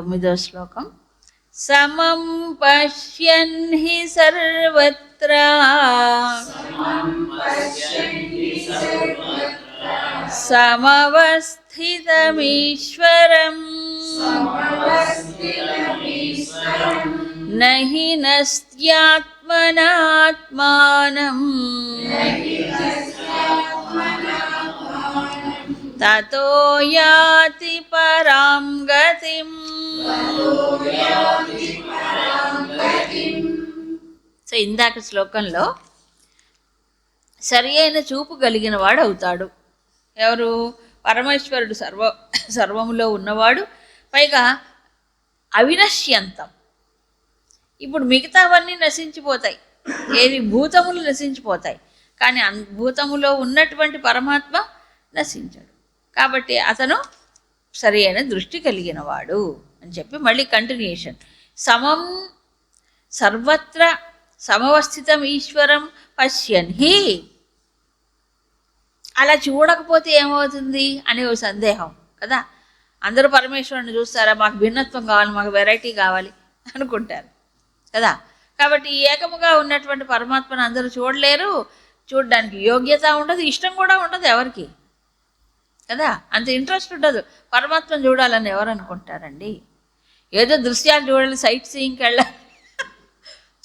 ఇరవై తొమ్మిదో శ్లోకం సమం పశ్యన్ హి సర్వత్రా సమవస్థితమీశ్వరం నహి నస్త్యాత్మనాత్మానం తతో యాతి పరాం గతిం. సో ఇందాక శ్లోకంలో సరి అయిన చూపు కలిగిన వాడు అవుతాడు. ఎవరు? పరమేశ్వరుడు సర్వ సర్వములో ఉన్నవాడు. పైగా అవినశ్యంతం. ఇప్పుడు మిగతావన్నీ నశించిపోతాయి. ఏవి భూతములు నశించిపోతాయి. కానీ అన్ భూతములో ఉన్నటువంటి పరమాత్మ నశించడు. కాబట్టి అతను సరి అయిన దృష్టి కలిగినవాడు అని చెప్పి మళ్ళీ కంటిన్యూషన్ సమం సర్వత్ర సమవస్థితం ఈశ్వరం పశ్యన్ హి. అలా చూడకపోతే ఏమవుతుంది అనే ఒక సందేహం కదా? అందరూ పరమేశ్వరుని చూస్తారా? మాకు భిన్నత్వం కావాలి మాకు వెరైటీ కావాలి అనుకుంటారు కదా? కాబట్టి ఏకముగా ఉన్నటువంటి పరమాత్మను అందరూ చూడలేరు. చూడడానికి యోగ్యత ఉండదు ఇష్టం కూడా ఉండదు ఎవరికి. కదా? అంత ఇంట్రెస్ట్ ఉండదు. పరమాత్మను చూడాలని ఎవరు అనుకుంటారండి? ఏదో దృశ్యాలు చూడాలి సైట్ సీయింగ్కి వెళ్ళాలి.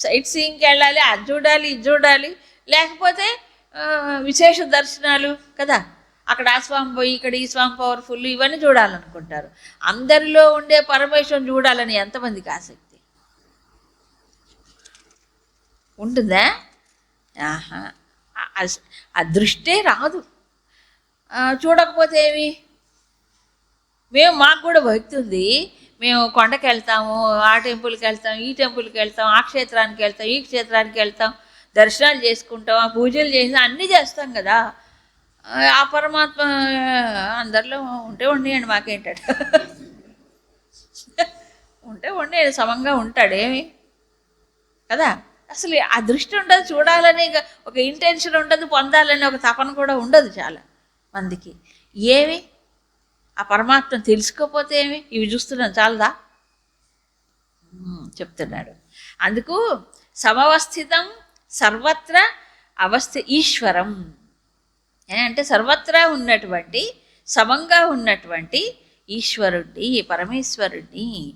సైట్ సీయింగ్కి వెళ్ళాలి అది చూడాలి ఇది చూడాలి. లేకపోతే విశేష దర్శనాలు కదా? అక్కడ ఆ స్వామి పోయి ఇక్కడ ఈ స్వామి పవర్ఫుల్ ఇవన్నీ చూడాలనుకుంటారు. అందరిలో ఉండే పరమేశ్వరం చూడాలని ఎంతమందికి ఆసక్తి? ఉంటుందా? ఆహా. ఆ- దృష్టే రాదు. చూడకపోతే ఏమి? మేము మాకు కూడా భక్తి ఉంది. మేము కొండకి వెళ్తాము ఆ టెంపుల్కి వెళ్తాం ఈ టెంపుల్కి వెళ్తాం ఆ క్షేత్రానికి వెళ్తాం ఈ క్షేత్రానికి వెళ్తాం దర్శనాలు చేసుకుంటాం ఆ పూజలు చేసి అన్నీ చేస్తాం కదా. ఆ, పరమాత్మ అందరిలో ఉంటే ఉండేయండి మాకేంటాడు ఉంటే ఉండే సమంగా ఉంటాడు ఏమి? కదా? అసలు ఆ దృష్టి ఉండదు చూడాలని ఇక ఒక ఇంటెన్షన్ ఉండదు పొందాలని ఒక తపన కూడా ఉండదు చాలా. మందికి. ఏమి? ఆ పరమాత్మ తెలుసుకోకపోతే ఏమి? ఇవి చూస్తున్నాం చాలదా? చెప్తున్నాడు. అందుకు సమవస్థితం సర్వత్ర అవస్థ ఈశ్వరం. అంటే సర్వత్రా ఉన్నటువంటి సమంగా ఉన్నటువంటి ఈశ్వరుణ్ణి పరమేశ్వరుణ్ణి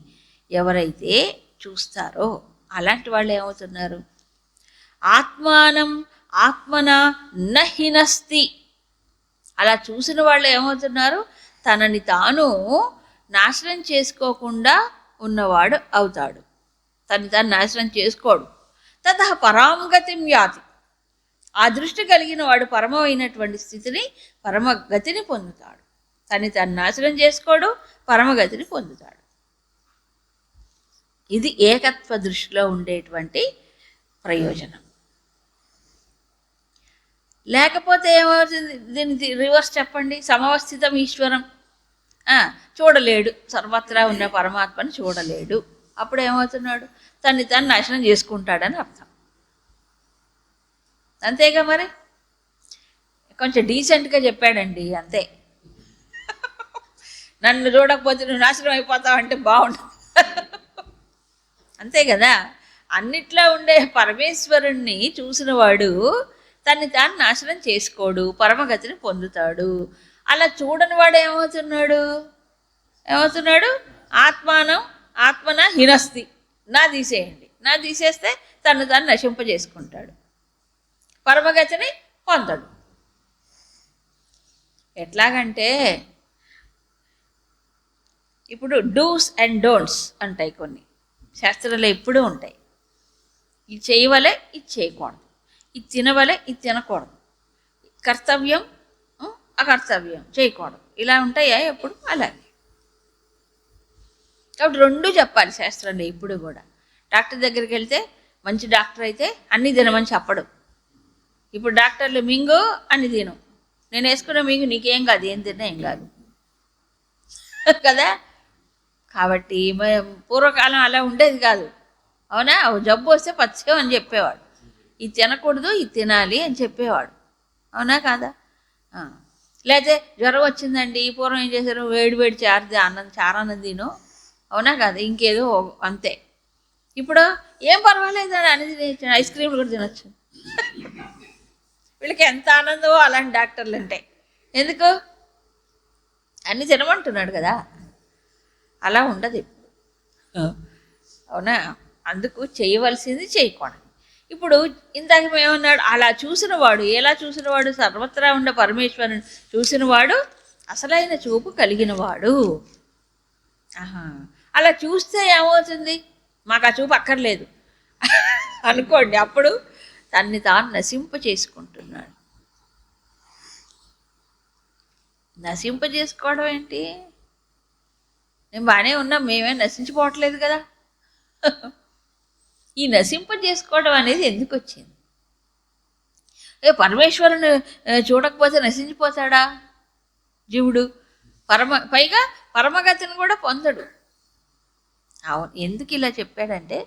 ఎవరైతే చూస్తారో అలాంటి వాళ్ళు ఏమవుతున్నారు? ఆత్మానం ఆత్మన నహినస్తి. అలా చూసిన వాళ్ళు ఏమవుతున్నారు? తనని తాను నాశనం చేసుకోకుండా ఉన్నవాడు అవుతాడు. తను తను నాశనం చేసుకోడు. తత పరాంగతిం యాతి. ఆ దృష్టి కలిగిన వాడు పరమమైనటువంటి స్థితిని పరమగతిని పొందుతాడు. తను తను నాశనం చేసుకోడు పరమగతిని పొందుతాడు. ఇది ఏకత్వ దృష్టిలో ఉండేటువంటి ప్రయోజనం. లేకపోతే ఏమవుతుంది? దీనికి రివర్స్ చెప్పండి. సమవస్థితం ఈశ్వరం. చూడలేడు. సర్వత్రా ఉన్న పరమాత్మని చూడలేడు. అప్పుడు ఏమవుతున్నాడు? తన్ని తను నాశనం చేసుకుంటాడని అర్థం. అంతేగా మరి? కొంచెం డీసెంట్గా చెప్పాడండి అంతే. నన్ను చూడకపోతే నువ్వు నాశనం అయిపోతావు అంటే బాగుంటుంది అంతే కదా? అన్నిట్లో ఉండే పరమేశ్వరుణ్ణి చూసినవాడు తన్ని తాను నాశనం చేసుకోడు పరమగతిని పొందుతాడు. అలా చూడని వాడు ఏమవుతున్నాడు? ఏమవుతున్నాడు? ఆత్మానం ఆత్మన హినస్తి నా తీసేయండి. నా తీసేస్తే తను తాను నశింపజేసుకుంటాడు. పరమగతిని పొందడు. ఎట్లాగంటే ఇప్పుడు డూస్ అండ్ డోంట్స్ అంటాయి కొన్ని. శాస్త్రాలు ఎప్పుడూ ఉంటాయి. ఇది చేయవలే ఇది చేయకూడదు. ఇది తినవలే ఇది తినకూడదు. కర్తవ్యం అకర్తవ్యం చేయకూడదు. ఇలా ఉంటాయా ఎప్పుడు? అలాగే. కాబట్టి రెండు చెప్పాలి శాస్త్రంలో ఇప్పుడు కూడా. డాక్టర్ దగ్గరికి వెళ్తే మంచి డాక్టర్ అయితే అన్నీ తినమని చెప్పడు. ఇప్పుడు డాక్టర్లు మింగు అని తిను. నేను వేసుకున్న మింగు నీకేం కాదు ఏం తిన్నా ఏం కాదు. కదా? కాబట్టి పూర్వకాలం అలా ఉండేది కాదు. అవునా? జబ్బు వస్తే పచ్చం అని చెప్పేవాడు. ఇది తినకూడదు ఇది తినాలి అని చెప్పేవాడు. అవునా కాదా. లేకపోతే జ్వరం వచ్చిందండి పూర్వం ఏం చేశారు? వేడి వేడి చారు అన్నం చారన్నం తిను అవునా కాదు? ఇంకేదో అంతే. ఇప్పుడు ఏం పర్వాలేదు అని అని తినేయచ్చు ఐస్ క్రీమ్లు కూడా తినొచ్చు. వీళ్ళకి ఎంత ఆనందమో అలాంటి డాక్టర్లు అంటే ఎందుకు? అన్ని తినమంటున్నాడు కదా. అలా ఉండదు ఇప్పుడు. అవునా? అందుకు చేయవలసింది చేయకూడదు. ఇప్పుడు ఇందాక ఏమన్నాడు అలా చూసినవాడు ఎలా చూసినవాడు? సర్వత్రా ఉండే పరమేశ్వరుని చూసినవాడు అసలైన చూపు కలిగినవాడు. ఆహా. అలా చూస్తే ఏమవుతుంది? మాకు ఆ చూపు అక్కర్లేదు. అనుకోండి అప్పుడు తన్ని తాను నశింప చేసుకుంటున్నాడు. నశింప చేసుకోవడం ఏంటి? నేను బాగానే ఉన్నా మేమే నశించిపోవట్లేదు కదా. ఈ నశింప చేసుకోవడం అనేది ఎందుకు వచ్చింది ఏ పరమేశ్వరుని చూడకపోతే నశించిపోతాడా? జీవుడు పరమ పైగా పరమగతిని కూడా పొందడు. అవును ఎందుకు ఇలా చెప్పాడంటే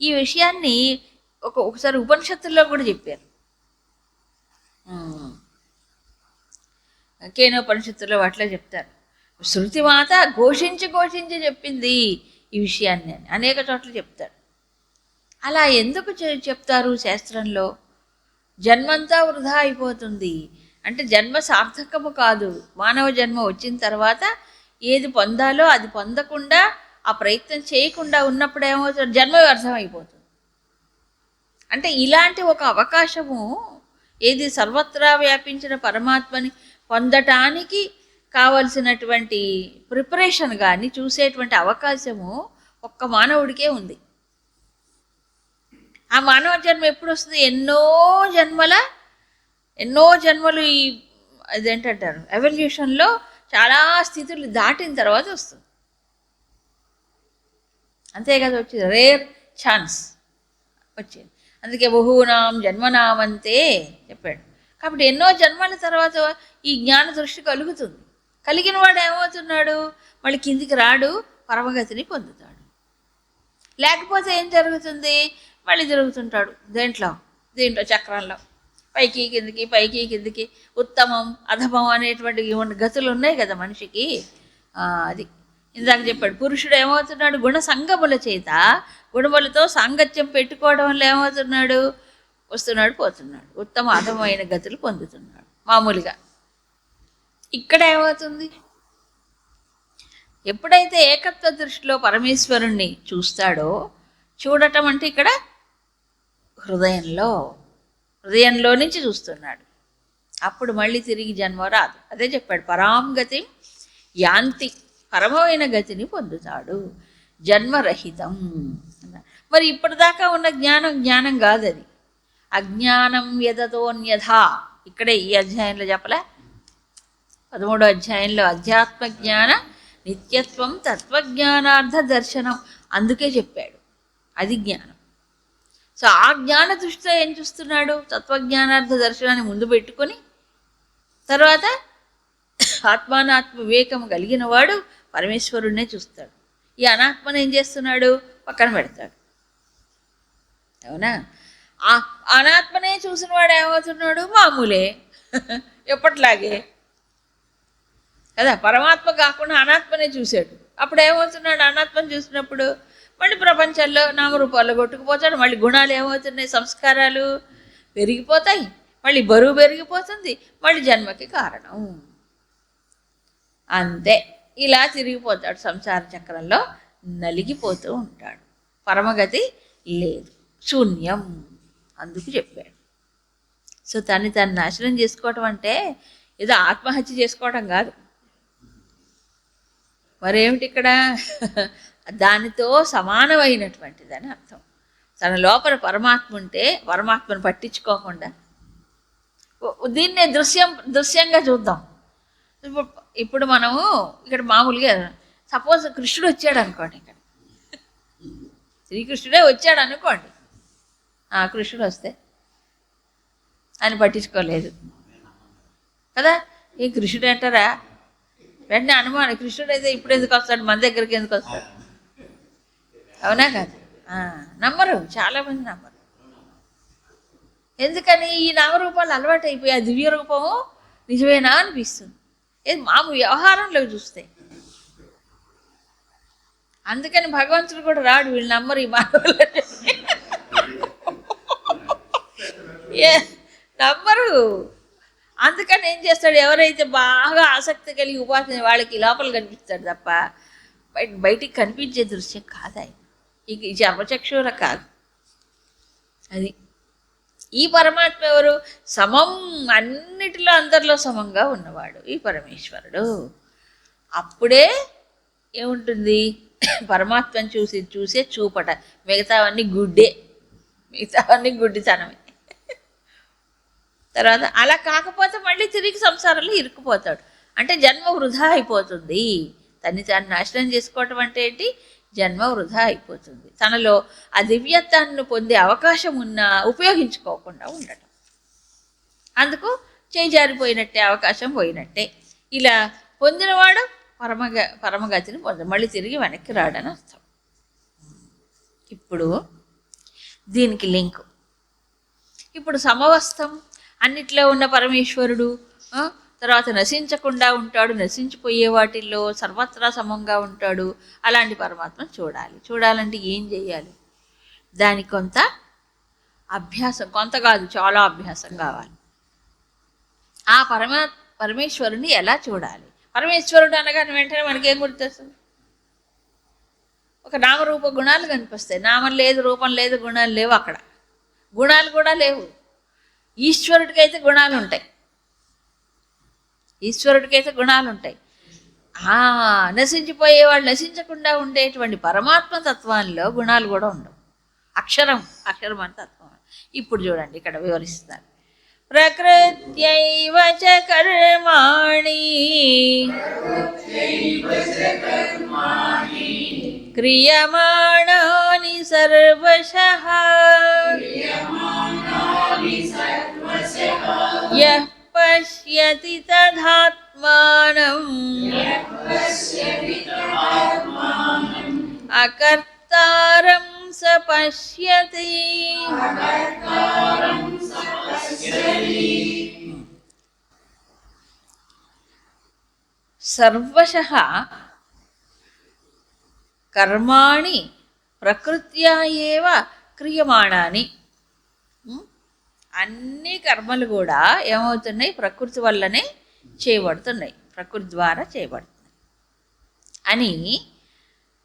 ఈ విషయాన్ని ఒక ఒకసారి ఉపనిషత్తుల్లో కూడా చెప్పారు. కేనోపనిషత్తుల్లో కేనోపనిషత్తులో అట్లా చెప్తారు. శృతి మాత ఘోషించి ఘోషించి చెప్పింది ఈ విషయాన్ని అని అనేక చోట్ల చెప్తారు అలా ఎందుకు చెప్తారు శాస్త్రంలో? జన్మంతా వృధా అయిపోతుంది. అంటే జన్మ సార్థకము కాదు. మానవ జన్మ వచ్చిన తర్వాత ఏది పొందాలో అది పొందకుండా ఆ ప్రయత్నం చేయకుండా ఉన్నప్పుడు ఏమవుతుంది? జన్మ వ్యర్థం అయిపోతుంది అంటే ఇలాంటి ఒక అవకాశము ఏది సర్వత్రా వ్యాపించిన పరమాత్మని పొందటానికి కావలసినటువంటి ప్రిపరేషన్ కానీ చూసేటువంటి అవకాశము ఒక్క మానవుడికే ఉంది. ఆ మానవ జన్మ ఎప్పుడు వస్తుంది ఎన్నో జన్మల ఎన్నో జన్మలు ఈ అదేంటంటారు? ఎవల్యూషన్లో చాలా స్థితులు దాటిన తర్వాత వస్తుంది. అంతే కదా వచ్చింది. రేర్ ఛాన్స్ వచ్చింది. అందుకే బహునాం జన్మనామంతే చెప్పాడు. కాబట్టి ఎన్నో జన్మల తర్వాత ఈ జ్ఞాన దృష్టి కలుగుతుంది. కలిగిన వాడు ఏమవుతున్నాడు? మళ్ళీ కిందికి రాడు పరమగతిని పొందుతాడు. లేకపోతే ఏం జరుగుతుంది? మళ్ళీ జరుగుతుంటాడు. దేంట్లో? దీంట్లో? చక్రంలో. పైకి కిందికి పైకి కిందికి. ఉత్తమం అధమం అనేటువంటి ఇవన్నీ గతులు ఉన్నాయి కదా మనిషికి? అది. ఇందాక చెప్పాడు పురుషుడు ఏమవుతున్నాడు? గుణ సంగముల చేత గుణములతో సాంగత్యం పెట్టుకోవడం వల్ల ఏమవుతున్నాడు? వస్తున్నాడు పోతున్నాడు. ఉత్తమ అధమైన గతులు పొందుతున్నాడు మామూలుగా. ఇక్కడ ఏమవుతుంది? ఎప్పుడైతే ఏకత్వ దృష్టిలో పరమేశ్వరుణ్ణి చూస్తాడో చూడటం అంటే ఇక్కడ హృదయంలో హృదయంలో నుంచి చూస్తున్నాడు. అప్పుడు మళ్ళీ తిరిగి జన్మ రాదు. అదే చెప్పాడు పరాంగతి యాంతి పరమమైన గతిని పొందుతాడు. జన్మరహితం మరి ఇప్పటిదాకా ఉన్న జ్ఞానం జ్ఞానం కాదు అది అజ్ఞానం యదతోన్యథ. ఇక్కడే ఈ అధ్యాయంలో చెప్పలే. పదమూడో అధ్యాయంలో అధ్యాత్మ జ్ఞాన నిత్యత్వం తత్వజ్ఞానార్థ దర్శనం. అందుకే చెప్పాడు అది జ్ఞానం. సో ఆ జ్ఞాన దృష్టితో ఏం చూస్తున్నాడు? తత్వజ్ఞానార్థ దర్శనాన్ని ముందు పెట్టుకొని తర్వాత ఆత్మానాత్మ వివేకం కలిగిన వాడు పరమేశ్వరుణ్ణే చూస్తాడు. ఈ అనాత్మను ఏం చేస్తున్నాడు? పక్కన పెడతాడు. అవునా? ఆ అనాత్మనే చూసిన వాడు ఏమవుతున్నాడు? మామూలే. ఎప్పట్లాగే. కదా? పరమాత్మ కాకుండా అనాత్మనే చూశాడు. అప్పుడు ఏమవుతున్నాడు? అనాత్మని చూసినప్పుడు మళ్ళీ ప్రపంచంలో నామరూపాలు కొట్టుకుపోతాడు మళ్ళీ గుణాలు ఏమవుతున్నాయి సంస్కారాలు పెరిగిపోతాయి మళ్ళీ బరువు పెరిగిపోతుంది మళ్ళీ జన్మకి కారణం. అంతే. ఇలా తిరిగిపోతాడు సంసార చక్రంలో నలిగిపోతూ ఉంటాడు. పరమగతి లేదు. శూన్యం. అందుకు చెప్పాడు. సో తను తను నాశనం చేసుకోవటం అంటే ఏదో ఆత్మహత్య చేసుకోవటం కాదు. మరేమిటి ఇక్కడ? దానితో సమానమైనటువంటిదని అర్థం. తన లోపల పరమాత్మ ఉంటే పరమాత్మను పట్టించుకోకుండా. దీన్నే దృశ్యం దృశ్యంగా చూద్దాం. ఇప్పుడు ఇప్పుడు మనము ఇక్కడ మామూలుగా సపోజ్ కృష్ణుడు వచ్చాడు అనుకోండి ఇక్కడ. శ్రీకృష్ణుడే వచ్చాడు అనుకోండి. ఆ, కృష్ణుడు వస్తే ఆయన పట్టించుకోలేదు. కదా? ఈ కృష్ణుడు అంటారా? వెంటనే అనుమానం కృష్ణుడు అయితే ఇప్పుడు ఎందుకు వస్తాడు? మన దగ్గరికి ఎందుకు వస్తాడు? అవునా కాదు? నమ్మరు చాలామంది నమ్మరు. ఎందుకని? ఈ నామరూపాలు అలవాటు అయిపోయి ఆ దివ్య రూపము నిజమేనా అనిపిస్తుంది. ఏది మామూలు వ్యవహారంలో చూస్తే. అందుకని భగవంతుడు కూడా రాడు వీళ్ళు నమ్మరు ఈ మానవులు ఏ నమ్మరు. అందుకని ఏం చేస్తాడు? ఎవరైతే బాగా ఆసక్తి కలిగి ఉపాసన వాళ్ళకి లోపల కనిపిస్తాడు తప్ప బయట బయటికి కనిపించే దృశ్యం కాదు ఇది ఇక కాదు. అది ఈ పరమాత్మ ఎవరు? సమం అన్నిటిలో అందరిలో సమంగా ఉన్నవాడు ఈ పరమేశ్వరుడు. అప్పుడే ఏముంటుంది? పరమాత్మను చూసి చూసే చూపట. మిగతావన్నీ గుడ్డే. మిగతావన్నీ గుడ్డితనమే. తర్వాత అలా కాకపోతే మళ్ళీ తిరిగి సంసారంలో ఇరుక్కుపోతాడు. అంటే జన్మ వృధా అయిపోతుంది. తన్ని తాను నాశనం చేసుకోవటం అంటే ఏంటి? జన్మ వృధా అయిపోతుంది. తనలో ఆ దివ్యత్వాన్ని పొందే అవకాశం ఉన్నా ఉపయోగించుకోకుండా ఉండటం. అందుకు చేయి జారిపోయినట్టే అవకాశం పోయినట్టే. ఇలా పొందినవాడు పరమగ పరమగతిని పొంద మళ్ళీ తిరిగి వెనక్కి రాడని అర్థం. ఇప్పుడు దీనికి లింక్. ఇప్పుడు సమవస్థం అన్నిట్లో ఉన్న పరమేశ్వరుడు తర్వాత నశించకుండా ఉంటాడు నశించిపోయే వాటిల్లో సర్వత్రా సమంగా ఉంటాడు. అలాంటి పరమాత్మ చూడాలి. చూడాలంటే ఏం చేయాలి? దానికి కొంత అభ్యాసం కొంత కాదు చాలా అభ్యాసం కావాలి. ఆ పరమ పరమేశ్వరుని ఎలా చూడాలి? పరమేశ్వరుడు అనగానే వెంటనే మనకేం గుర్తొస్తుంది? ఒక నామరూప గుణాలు కనిపిస్తాయి. నామం లేదు రూపం లేదు గుణాలు లేవు అక్కడ. గుణాలు కూడా లేవు. ఈశ్వరుడికైతే గుణాలు ఉంటాయి. ఈశ్వరుడికైతే గుణాలు ఉంటాయి ఆ, నశించిపోయే వాళ్ళు నశించకుండా ఉండేటువంటి పరమాత్మ తత్వాల్లో గుణాలు కూడా ఉండవు. అక్షరం అక్షరం అని తత్వం. ఇప్పుడు చూడండి ఇక్కడ వివరిస్తారు ప్రకృత్యైవ చ కర్మాణి. క్రియమాణాని సర్వశ. యః पश्यति तदात्मानम्। अकर्तारं स पश्यति। सर्वशः कर्माणि प्रकृत्या एव क्रियमाणानि। అన్ని కర్మలు కూడా ఏమవుతున్నాయి? ప్రకృతి వల్లనే చేయబడుతున్నాయి. ప్రకృతి ద్వారా చేయబడుతున్నాయి. అని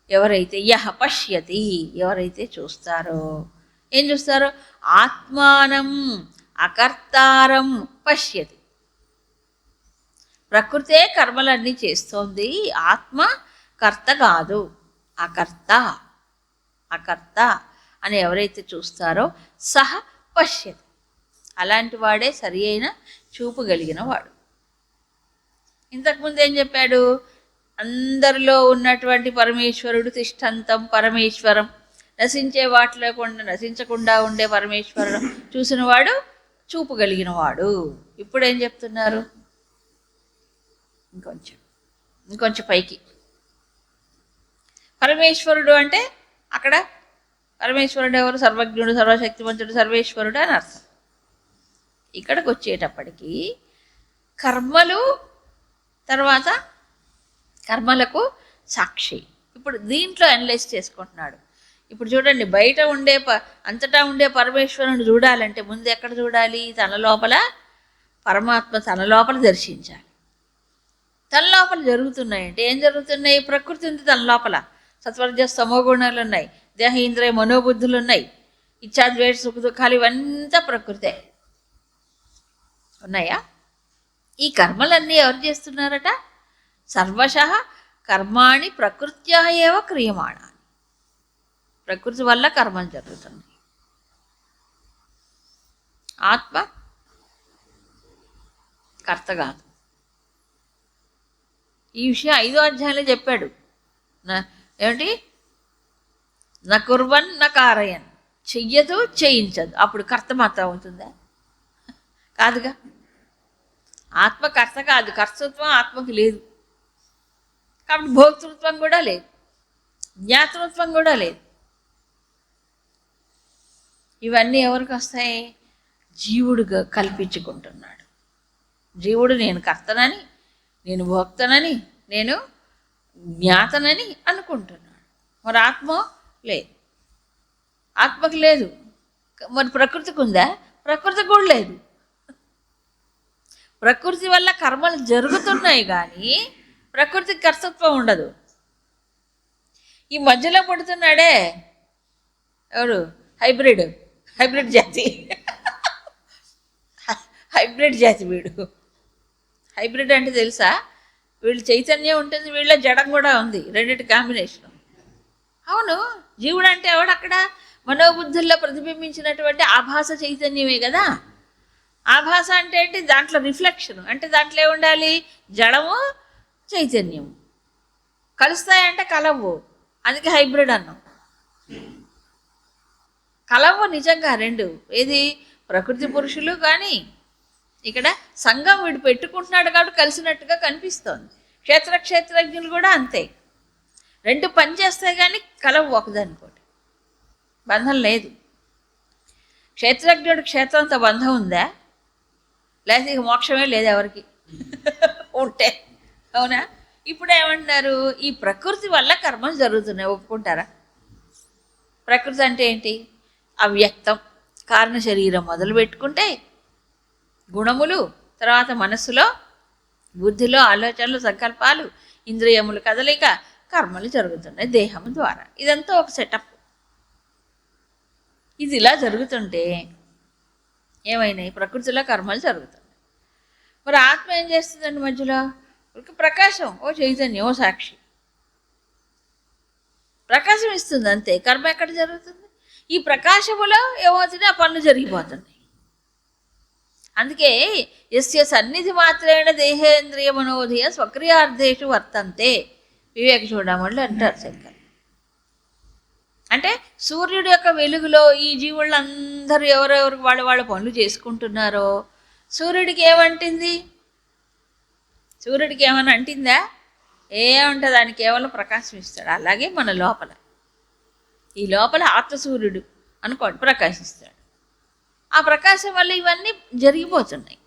ఎవరైతే యహ పశ్యతి ఎవరైతే చూస్తారో ఏం చూస్తారో? ఆత్మానం అకర్తారం పశ్యతి. ప్రకృతే కర్మలన్నీ చేస్తోంది. ఆత్మ కర్త కాదు. అకర్త అకర్త అని ఎవరైతే చూస్తారో సహ పశ్యతి. అలాంటి వాడే సరి అయిన చూపు కలిగిన వాడు. ఇంతకుముందు ఏం చెప్పాడు? అందరిలో ఉన్నటువంటి పరమేశ్వరుడు తిష్టంతం పరమేశ్వరం. నశించే వాటిలో నశించకుండా ఉండే పరమేశ్వరుడు చూసినవాడు చూపు కలిగిన వాడు. ఇప్పుడు ఏం చెప్తున్నారు? ఇంకొంచెం ఇంకొంచెం పైకి. పరమేశ్వరుడు అంటే అక్కడ పరమేశ్వరుడు ఎవరు? సర్వజ్ఞుడు సర్వశక్తివంతుడు సర్వేశ్వరుడు అని అర్థం. ఇక్కడికి వచ్చేటప్పటికి కర్మలు తర్వాత కర్మలకు సాక్షి. ఇప్పుడు దీంట్లో అనలైజ్ చేసుకుంటున్నాడు. ఇప్పుడు చూడండి బయట ఉండే ప అంతటా ఉండే పరమేశ్వరుని చూడాలంటే ముందు ఎక్కడ చూడాలి? తన లోపల పరమాత్మ తన లోపల దర్శించాలి. తన లోపల జరుగుతున్నాయంటే ఏం జరుగుతున్నాయి? ప్రకృతి ఉంది తన లోపల. సత్వర్జ సమోగుణాలు ఉన్నాయి. దేహ ఇంద్రియ మనోబుద్ధులు ఉన్నాయి. ఇచ్చాద్వేష సుఖ దుఃఖాలు ఇవంతా ప్రకృతే. ఉన్నాయా? ఈ కర్మలన్నీ ఎవరు చేస్తున్నారట? సర్వశ కర్మాణి ప్రకృత్యా ఏవ క్రియమాణాన్ని ప్రకృతి వల్ల కర్మలు జరుగుతుంది ఆత్మ కర్త కాదు. ఈ విషయం ఐదో అధ్యాయంలో చెప్పాడు. నా ఏమిటి? నా కుర్వన్ నా కారయన్. చెయ్యదు చేయించదు. అప్పుడు కర్త మాత్రం అవుతుందా? కాదుగా. ఆత్మ కర్త కాదు. కర్తృత్వం ఆత్మకి లేదు. కాబట్టి భోక్తృత్వం కూడా లేదు. జ్ఞాతృత్వం కూడా లేదు. ఇవన్నీ ఎవరికి వస్తాయి? జీవుడుగా కల్పించుకుంటున్నాడు. జీవుడు నేను కర్తనని నేను భోక్తనని నేను జ్ఞాతనని అనుకుంటున్నాడు. మరి ఆత్మ లేదు. ఆత్మకు లేదు. మరి ప్రకృతికి ఉందా? ప్రకృతి కూడా లేదు. ప్రకృతి వల్ల కర్మలు జరుగుతున్నాయి కానీ ప్రకృతికి కర్తృత్వం ఉండదు. ఈ మధ్యలో పుడుతున్నాడే ఎవరు హైబ్రిడ్. హైబ్రిడ్ జాతి. హైబ్రిడ్ జాతి వీడు. హైబ్రిడ్ అంటే తెలుసా? వీళ్ళు చైతన్యం ఉంటుంది వీళ్ళ జడం కూడా ఉంది. రెండింటి కాంబినేషన్. అవును జీవుడు అంటే ఎవడు అక్కడ? మనోబుద్ధుల్లో ప్రతిబింబించినటువంటి ఆభాస చైతన్యమే కదా? ఆభాస అంటే ఏంటి? దాంట్లో రిఫ్లెక్షన్. అంటే దాంట్లో ఏముండాలి? జడము చైతన్యము కలుస్తాయంటే కలవు. అందుకే హైబ్రిడ్ అన్నాం. కలవు నిజంగా రెండు. ఏది? ప్రకృతి పురుషులు కానీ ఇక్కడ సంఘం వీడు పెట్టుకుంటున్నాడు కాబట్టి కలిసినట్టుగా కనిపిస్తోంది. క్షేత్ర క్షేత్రజ్ఞులు కూడా అంతే. రెండు పని చేస్తాయి కానీ కలవు ఒకదానికోటి. బంధం లేదు. క్షేత్రజ్ఞుడు క్షేత్రంతో బంధం ఉందా? లేకపోతే ఇక మోక్షమే లేదు ఎవరికి. ఉంటే. అవునా? ఇప్పుడు ఏమంటున్నారు? ఈ ప్రకృతి వల్ల కర్మలు జరుగుతున్నాయి. ఒప్పుకుంటారా? ప్రకృతి అంటే ఏంటి? అవ్యక్తం. కారణ శరీరం మొదలు పెట్టుకుంటే గుణములు తర్వాత మనస్సులో బుద్ధిలో ఆలోచనలు సంకల్పాలు ఇంద్రియములు కదలిక కర్మలు జరుగుతున్నాయి దేహము ద్వారా. ఇదంతా ఒక సెటప్ ఇది ఇలా జరుగుతుంటే ఏమైనాయి? ప్రకృతిలో కర్మలు జరుగుతాయి. మరి ఆత్మ ఏం చేస్తుందండి మధ్యలో? ఒక ప్రకాశం ఓ చైతన్యం ఓ సాక్షి. ప్రకాశం ఇస్తుంది అంతే. కర్మ ఎక్కడ జరుగుతుంది? ఈ ప్రకాశములో ఏమవుతుంది? ఆ పనులు జరిగిపోతున్నాయి. అందుకే ఎస్య సన్నిధి మాత్రేణ దేహేంద్రియ మనోధయ స్వక్రియార్థేషు వర్తంతే. వివేక చూడమళ్ళు అంటారు శంకర్. అంటే సూర్యుడి యొక్క వెలుగులో ఈ జీవులందరూ ఎవరెవరు వాళ్ళ వాళ్ళ పనులు చేసుకుంటున్నారో సూర్యుడికి ఏమంటింది? సూర్యుడికి ఏమైనా అంటిందా? ఏముంటుంది దానికి కేవలం ప్రకాశం ఇస్తాడు అలాగే మన లోపల. ఈ లోపల ఆత్మసూర్యుడు అనుకోండి ప్రకాశిస్తాడు. ఆ ప్రకాశం వల్ల ఇవన్నీ జరిగిపోతున్నాయి.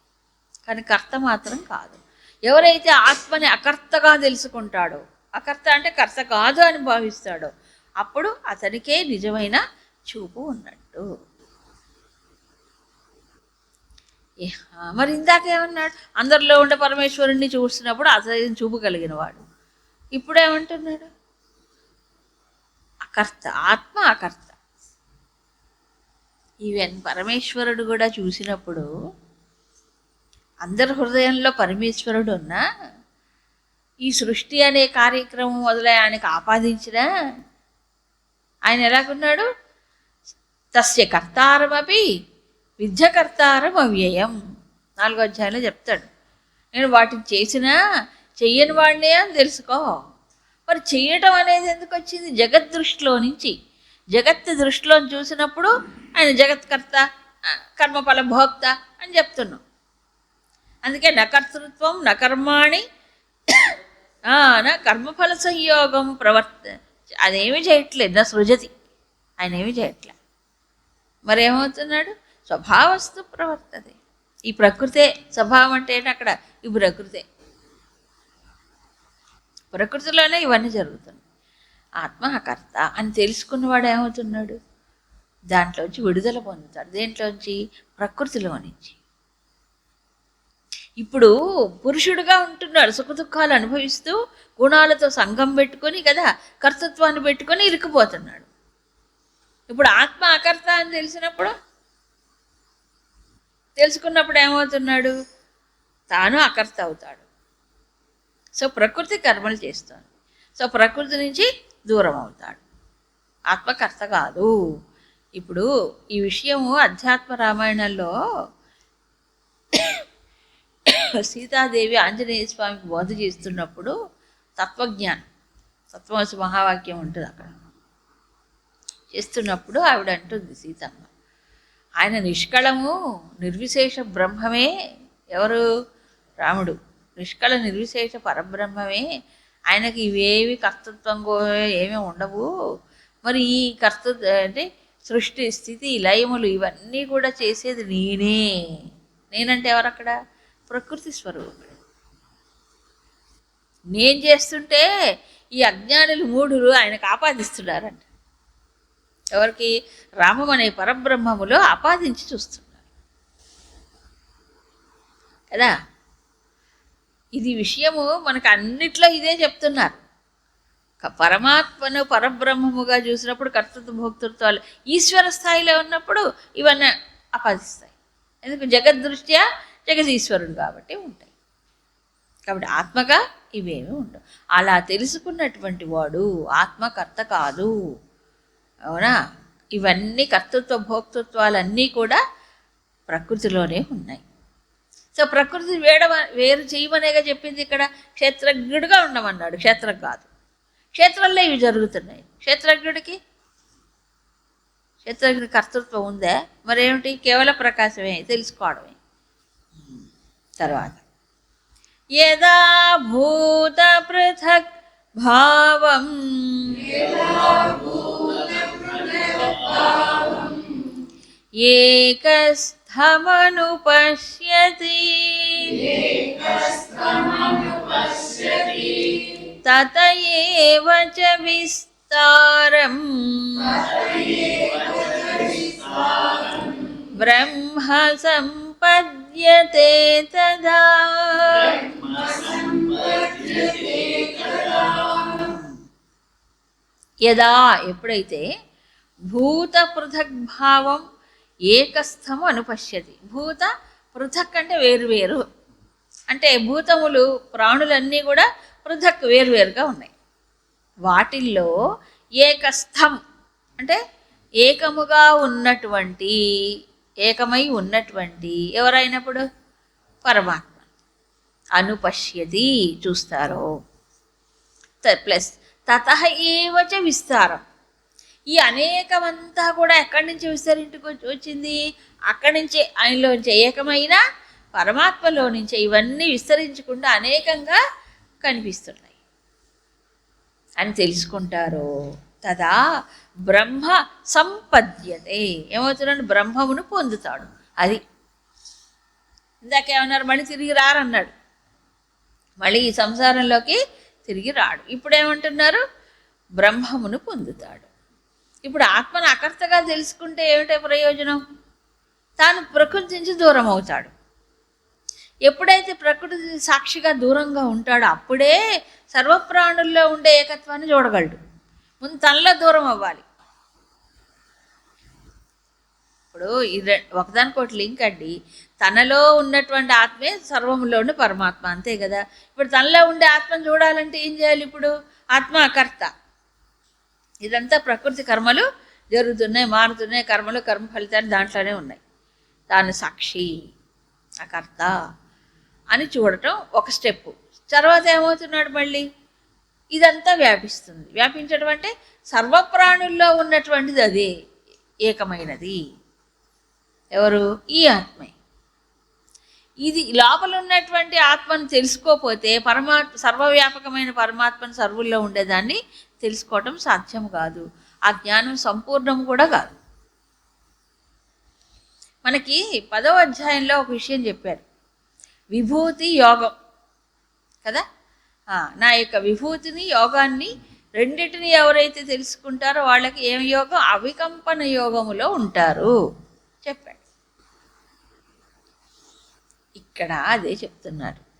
కానీ కర్త మాత్రం కాదు. ఎవరైతే ఆత్మని అకర్తగా తెలుసుకుంటాడో అకర్త అంటే కర్త కాదు అని భావిస్తాడో అప్పుడు అతనికే నిజమైన చూపు ఉన్నట్టు. ఏ- మరి ఇందాక ఏమన్నాడు? అందరిలో ఉండే పరమేశ్వరుణ్ణి చూసినప్పుడు అతని చూపు కలిగిన వాడు ఇప్పుడేమంటున్నాడు? అకర్త ఆత్మ అకర్త. ఈవెన్ పరమేశ్వరుడు కూడా చూసినప్పుడు అందరి హృదయంలో పరమేశ్వరుడు ఉన్నా ఈ సృష్టి అనే కార్యక్రమం మొదలై ఆయనకు ఆపాదించిన ఆయన ఎలాగున్నాడు? తస్య కర్తారమపి విద్యకర్తారం అవ్యయం. నాలుగో అధ్యాయంలో చెప్తాడు. నేను వాటిని చేసినా చెయ్యని వాడినే అని తెలుసుకో. మరి చేయటం అనేది ఎందుకు వచ్చింది? జగత్ దృష్టిలో నుంచి. జగత్ దృష్టిలో చూసినప్పుడు ఆయన జగత్కర్త కర్మఫల భోక్త అని చెప్తున్నాం. అందుకే నకర్తృత్వం నకర్మాణి నా కర్మఫల సంయోగం ప్రవర్త అదేమీ చేయట్లేదు. నా సృజతి. ఆయన ఏమీ చేయట్లే. మరి ఏమవుతున్నాడు స్వభావస్తు ప్రవర్తతే. ఈ ప్రకృతే స్వభావం అంటే అక్కడ ఈ ప్రకృతే. ప్రకృతిలోనే ఇవన్నీ జరుగుతున్నాయి. ఆత్మహకర్త అని తెలుసుకున్నవాడు ఏమవుతున్నాడు? దాంట్లోంచి విడుదల పొందుతాడు. దేంట్లోంచి? ప్రకృతిలో నుంచి. ఇప్పుడు పురుషుడుగా ఉంటున్నాడు సుఖదుఖాలు అనుభవిస్తూ గుణాలతో సంఘం పెట్టుకొని కదా కర్తృత్వాన్ని పెట్టుకొని ఇరుక్కుపోతున్నాడు. ఇప్పుడు ఆత్మ అకర్త అని తెలిసినప్పుడు తెలుసుకున్నప్పుడు ఏమవుతున్నాడు? తాను అకర్త అవుతాడు. సో ప్రకృతి కర్మలు చేస్తుంది. సో ప్రకృతి నుంచి దూరం అవుతాడు. ఆత్మకర్త కాదు. ఇప్పుడు ఈ విషయము అధ్యాత్మ రామాయణంలో సీతాదేవి ఆంజనేయ స్వామికి బోధ చేస్తున్నప్పుడు తత్వజ్ఞానం తత్వమసి మహావాక్యం ఉంటుంది అక్కడ. చేస్తున్నప్పుడు ఆవిడ అంటుంది సీతమ్మ. ఆయన నిష్కళము నిర్విశేష బ్రహ్మమే ఎవరు? రాముడు. నిష్కళ నిర్విశేష పరబ్రహ్మమే. ఆయనకి ఇవేవి కర్తృత్వం ఏమీ ఉండవు. మరి ఈ కర్త అంటే సృష్టి స్థితి లయములు ఇవన్నీ కూడా చేసేది నేనే. నేనంటే ఎవరక్కడ? ప్రకృతి స్వరూపుడు నేను చేస్తుంటే ఈ అజ్ఞానులు మూడులు ఆయనకు ఆపాదిస్తున్నారంట ఎవరికి? రామం అనే పరబ్రహ్మములో ఆపాదించి చూస్తున్నారు. కదా? ఇది విషయము మనకు అన్నిట్లో ఇదే చెప్తున్నారు. క- పరమాత్మను పరబ్రహ్మముగా చూసినప్పుడు కర్తృత్వ భోక్తృత్వాలు ఈశ్వర స్థాయిలో ఉన్నప్పుడు ఇవన్నీ ఆపాదిస్తాయి. ఎందుకు? జగద్దృష్ట్యా జగదీశ్వరుడు కాబట్టి ఉంటాయి. కాబట్టి ఆత్మగా ఇవేమి ఉండవు. అలా తెలుసుకున్నటువంటి వాడు ఆత్మకర్త కాదు. అవునా? ఇవన్నీ కర్తృత్వ భోక్తృత్వాలన్నీ కూడా ప్రకృతిలోనే ఉన్నాయి. సో ప్రకృతి వేడ వేరు చేయమనేగా చెప్పింది ఇక్కడ? క్షేత్రజ్ఞుడిగా ఉండమన్నాడు. క్షేత్రం కాదు. క్షేత్రంలో ఇవి జరుగుతున్నాయి. క్షేత్రజ్ఞుడికి? క్షేత్రజ్ఞుడి కర్తృత్వం ఉందా? మరేమిటి? కేవలం ప్రకాశమే తెలుసుకోవడమే. తర్వాత యదా భూత పృథక్ భావం ఏకస్థమనుపశ్యతి తత ఏవ చ విస్తారం బ్రహ్మ సంపద్యతే తదా యదా ఎప్పుడైతే భూత పృథక్ భావం ఏకస్థము అనుపశ్యతి. భూత పృథక్ అంటే వేరువేరు అంటే భూతములు ప్రాణులన్నీ కూడా పృథక్ వేరువేరుగా ఉన్నాయి. వాటిల్లో ఏకస్థం అంటే ఏకముగా ఉన్నటువంటి ఏకమై ఉన్నటువంటి ఎవరైనప్పుడు? పరమాత్మ. అనుపశ్యతి చూస్తారో. ప్లస్ తత ఏవచ విస్తారం. ఈ అనేకమంతా కూడా ఎక్కడి నుంచి విస్తరించుకు వచ్చింది? అక్కడి నుంచి ఆయనలోంచి ఏకమైన పరమాత్మలో నుంచి ఇవన్నీ విస్తరించకుండా అనేకంగా కనిపిస్తున్నాయి. అని తెలుసుకుంటారు. తదా బ్రహ్మ సంపద్యతే. ఏమవుతున్నాడు బ్రహ్మమును పొందుతాడు. అది. ఇందాకేమన్నారు మళ్ళీ తిరిగి రారన్నాడు. మళ్ళీ ఈ సంసారంలోకి తిరిగి రాడు. ఇప్పుడు ఏమంటున్నారు బ్రహ్మమును పొందుతాడు. ఇప్పుడు ఆత్మను అకర్తగా తెలుసుకుంటే ఏమిటే ప్రయోజనం? తాను ప్రకృతి నుంచి దూరం అవుతాడు ఎప్పుడైతే ప్రకృతి సాక్షిగా దూరంగా ఉంటాడో అప్పుడే సర్వప్రాణుల్లో ఉండే ఏకత్వాన్ని చూడగలడు. ముందు తనలో దూరం అవ్వాలి. ఇప్పుడు ఇది ఒకదానికోటి లింక్ అండి. తనలో ఉన్నటువంటి ఆత్మే సర్వంలో ఉండే పరమాత్మ అంతే కదా? ఇప్పుడు తనలో ఉండే ఆత్మను చూడాలంటే ఏం చేయాలి ఇప్పుడు? ఆత్మ అకర్త ఇదంతా ప్రకృతి కర్మలు జరుగుతున్నాయి మారుతున్నాయి కర్మలు కర్మ ఫలితాలు దాంట్లోనే ఉన్నాయి. తాను సాక్షి అకర్త అని చూడటం ఒక స్టెప్ తర్వాత ఏమవుతున్నాడు మళ్ళీ? ఇదంతా వ్యాపిస్తుంది. వ్యాపించడం అంటే సర్వప్రాణుల్లో ఉన్నటువంటిది అదే ఏకమైనది. ఎవరు? ఈ ఆత్మే. ఇది లోపల ఉన్నటువంటి ఆత్మను తెలుసుకోపోతే పరమాత్మ సర్వవ్యాపకమైన పరమాత్మను సర్వుల్లో ఉండేదాన్ని తెలుసుకోవటం సాధ్యం కాదు. ఆ జ్ఞానం సంపూర్ణం కూడా కాదు. మనకి పదవ అధ్యాయంలో ఒక విషయం చెప్పారు. విభూతి యోగం. కదా? నా యొక్క విభూతిని యోగాన్ని రెండింటిని ఎవరైతే తెలుసుకుంటారో వాళ్ళకి ఏం యోగం? అవికంపన యోగములో ఉంటారు. చెప్పాడు. ఇక్కడ అదే చెప్తున్నారు.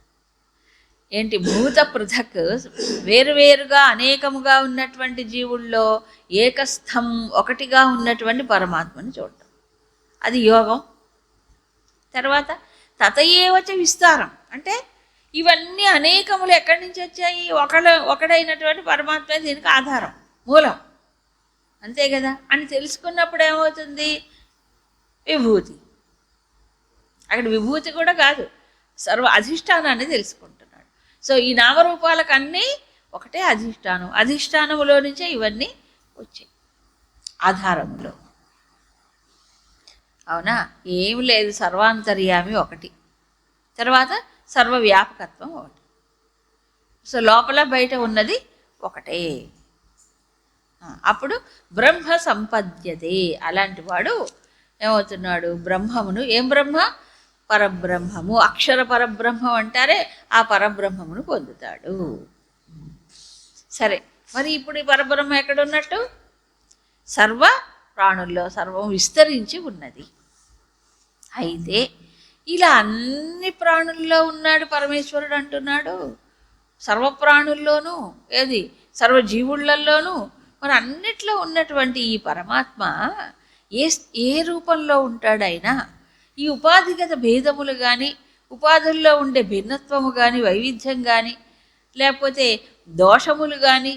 ఏంటి? భూత పృథక్ వేరువేరుగా అనేకముగా ఉన్నటువంటి జీవుల్లో ఏకస్థం ఒకటిగా ఉన్నటువంటి పరమాత్మని చూడటం. అది యోగం. తర్వాత తతయేవచ విస్తారం. అంటే ఇవన్నీ అనేకములు ఎక్కడి నుంచి వచ్చాయి? ఒకళ్ళ ఒకడైనటువంటి పరమాత్మ దీనికి ఆధారం మూలం. అంతే కదా? అని తెలుసుకున్నప్పుడు ఏమవుతుంది? విభూతి. అక్కడ విభూతి కూడా కాదు సర్వ అధిష్టానాన్ని తెలుసుకుంటున్నాడు. సో ఈ నామరూపాలకు అన్నీ ఒకటే అధిష్టానం. అధిష్టానములో నుంచే ఇవన్నీ వచ్చాయి. ఆధారములో. అవునా? ఏం లేదు సర్వాంతర్యామి ఒకటి. తర్వాత సర్వవ్యాపకత్వం ఒకటి. సో లోపల బయట ఉన్నది ఒకటే. అప్పుడు బ్రహ్మ సంపద్యదే అలాంటి వాడు ఏమవుతున్నాడు? బ్రహ్మమును. ఏం బ్రహ్మ? పరబ్రహ్మము. అక్షర పరబ్రహ్మం అంటారే ఆ పరబ్రహ్మమును పొందుతాడు. సరే మరి ఇప్పుడు ఈ పరబ్రహ్మ ఎక్కడున్నట్టు? సర్వ ప్రాణుల్లో సర్వం విస్తరించి ఉన్నది. అయితే ఇలా అన్ని ప్రాణుల్లో ఉన్నాడు పరమేశ్వరుడు అంటున్నాడు. సర్వప్రాణుల్లోనూ ఏది? సర్వజీవుళ్ళల్లోనూ మన అన్నిట్లో ఉన్నటువంటి ఈ పరమాత్మ ఏ ఏ రూపంలో ఉంటాడైనా ఈ ఉపాధిగత భేదములు కానీ ఉపాధుల్లో ఉండే భిన్నత్వము కానీ వైవిధ్యం కానీ లేకపోతే దోషములు కానీ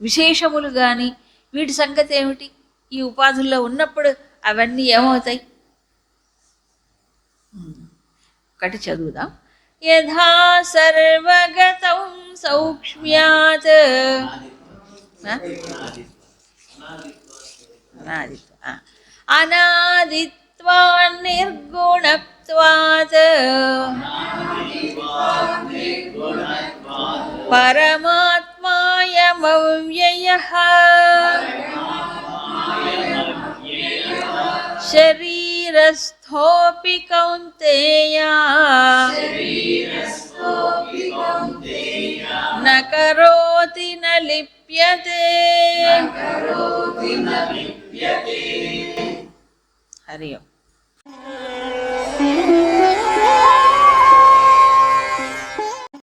విశేషములు కానీ వీటి సంగతి ఏమిటి? ఈ ఉపాధుల్లో ఉన్నప్పుడు అవన్నీ ఏమవుతాయి? ఒకటి చదువుదాం యథా సర్వగతం సౌక్ష్మ్యాత్ ఆ? అనాదిత్వ ఆ. అనాదిత్వాన్ నిర్గుణత్వాత్ పరమాత్మాయమవ్యయః शरीरस्थोऽपि कौन्तेया। न करोति न लिप्यते। हरि ओम्